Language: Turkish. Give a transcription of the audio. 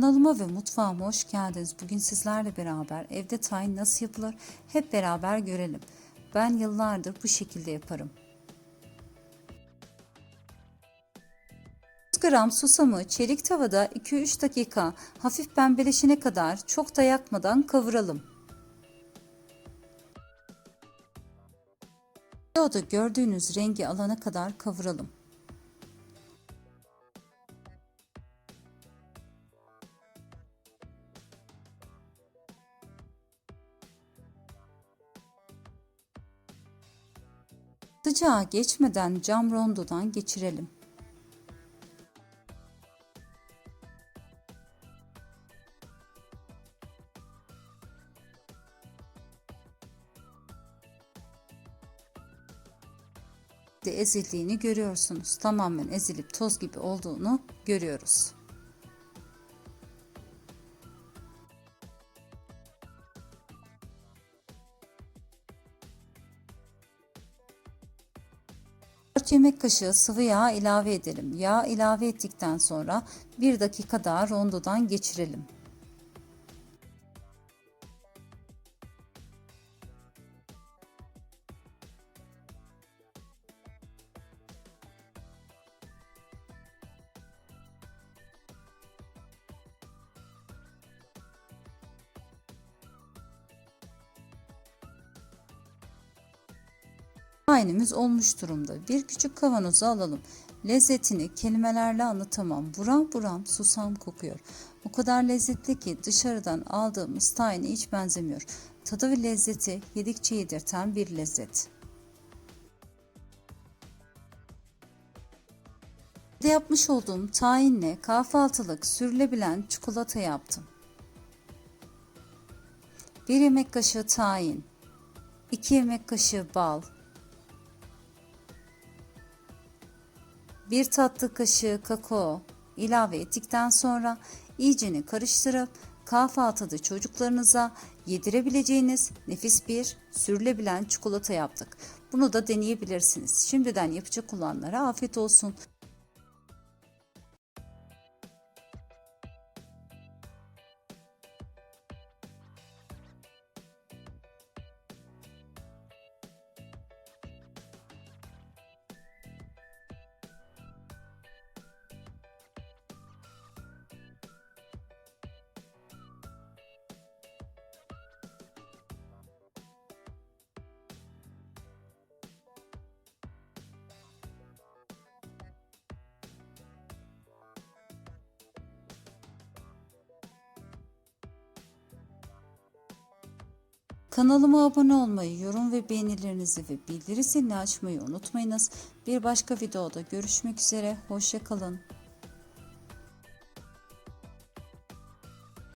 Kanalıma ve mutfağıma hoş geldiniz. Bugün sizlerle beraber evde tayin nasıl yapılır hep beraber görelim. Ben yıllardır bu şekilde yaparım. 100 gram susamı çelik tavada 2-3 dakika hafif pembeleşene kadar çok da yakmadan kavuralım. Videoda gördüğünüz rengi alana kadar kavuralım. Sıcağı geçmeden cam rondodan geçirelim. ezildiğini görüyorsunuz. Tamamen ezilip toz gibi olduğunu görüyoruz. Dört yemek kaşığı sıvı yağ ilave edelim. Yağ ilave ettikten sonra bir dakika daha rondodan geçirelim. Aynımız olmuş durumda. Bir küçük kavanoza alalım. Lezzetini kelimelerle anlatamam. Buram buram susam kokuyor. O kadar lezzetli ki dışarıdan aldığımız tayine hiç benzemiyor. Tadı ve lezzeti yedikçe yedirten bir lezzet. De yapmış olduğum tayinle kahvaltılık sürülebilen çikolata yaptım. 1 yemek kaşığı tayin, 2 yemek kaşığı bal, 1 tatlı kaşığı kakao ilave ettikten sonra iyicene karıştırıp kahvaltıda çocuklarınıza yedirebileceğiniz nefis bir sürülebilen çikolata yaptık. Bunu da deneyebilirsiniz. Şimdiden yapacak olanlara afiyet olsun. Kanalıma abone olmayı, yorum ve beğenilerinizi ve bildiri zilini açmayı unutmayınız. Bir başka videoda görüşmek üzere. Hoşçakalın.